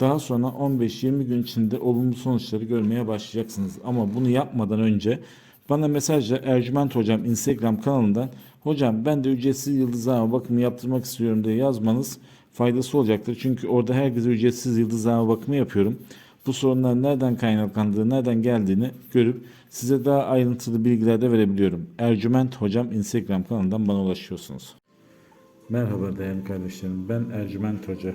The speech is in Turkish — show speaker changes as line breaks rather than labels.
Daha sonra 15-20 gün içinde olumlu sonuçları görmeye başlayacaksınız. Ama bunu yapmadan önce bana mesajla Ercüment Hocam Instagram kanalından Hocam ben de ücretsiz yıldızlama bakımı yaptırmak istiyorum diye yazmanız faydası olacaktır. Çünkü orada herkese ücretsiz yıldızlama bakımı yapıyorum. Bu sorunlar nereden kaynaklandığı, nereden geldiğini görüp size daha ayrıntılı bilgiler de verebiliyorum. Ercüment Hocam Instagram kanalından bana ulaşıyorsunuz. Merhaba değerli kardeşlerim. Ben Ercüment Hoca.